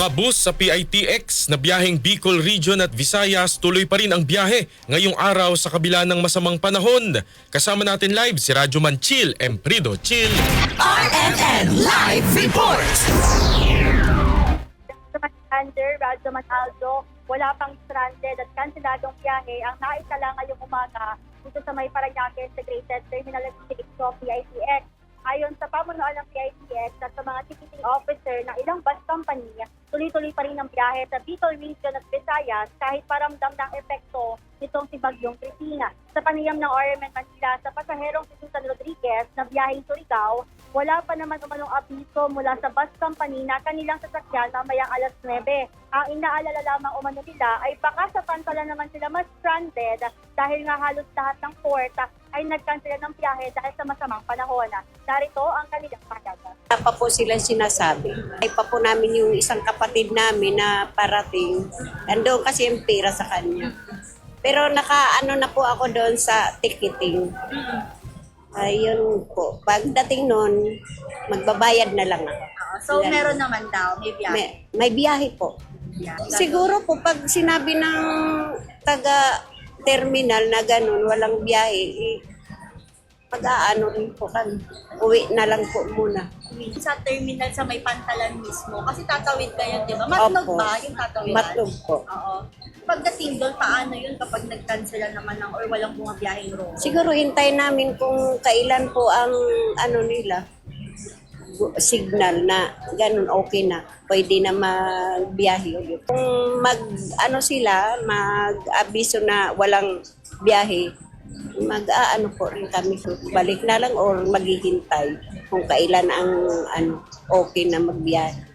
Mga bus sa PITX na biyaheng Bicol Region at Visayas tuloy pa rin ang biyahe ngayong araw sa kabila ng masamang panahon. Kasama natin live si Radyoman Chill, Emprido Chill. RMN Live Report! Radyo Alexander, Radyo Aldo, wala pang stranded at kanseladong biyahe ang naitala ngayong umaga dito sa may Paranaque Integrated Terminal at Sixto PITX. Ayon sa pamunuan ng PITX at sa mga ticketing officer ng ilang bus company, tuloy-tuloy pa rin ang biyahe sa Bicol Region at Visayas kahit paramdam ng epekto nitong si Bagyong Cristina. Sa panayam ng RMN Manila sa pasaherong si Susan Rodriguez na biyaheng Surigao, wala pa naman umanong abiso mula sa bus company na kanilang sasakyan mamayang alas 9. Ang inaalala lamang umano nila ay baka sa pantala naman sila mas stranded dahil nga halos lahat ng port ay nagkansela ng biyahe dahil sa masamang panahon. Narito ang kanilang. Wala pa po sila sinasabi. Ay pa po namin yung isang kapatid namin na parating. Ando kasi yung pera sa kanya. Pero naka-ano na po ako doon sa ticketing. Ayun po. Pagdating noon, magbabayad na lang ako. So, meron naman daw, may biyahe. May, may biyahe po. Siguro po pag sinabi ng taga terminal na ganun, walang biyahe, eh, mag-aano rin po kami. Uwi na lang po muna. Sa terminal sa may pantalan mismo, kasi tatawid kayo, di ba? Matlog Opo. ba yung tatawid? Matlog po. Oo. Pagdating doon, paano yun kapag nag-cancel naman ng or walang bumabiyaheng row? Siguro hintayin namin kung kailan po ang ano nila signal na ganun okay na pwede na magbiyahe ulit. Kung mag ano sila mag-abiso na walang biyahe mag-aano po rin kami balik na lang or maghihintay kung kailan ang ano okay na magbiyahe.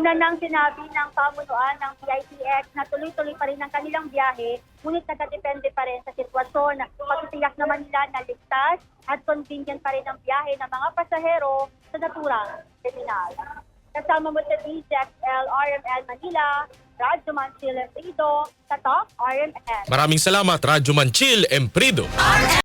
Una nang sinabi ng pamunuan ng PITX na tuloy-tuloy pa rin ang kanilang biyahe, ngunit nakadepende pa rin sa sitwasyon. Pagtitiyak naman nila na ligtas at convenient pa rin ang biyahe ng mga pasahero sa naturang terminal. Kasama mo sa DJXL RML Manila, Radyo Manchil Emprido, Tatak RMN. Maraming salamat Radyoman Chill, Emprido. RMN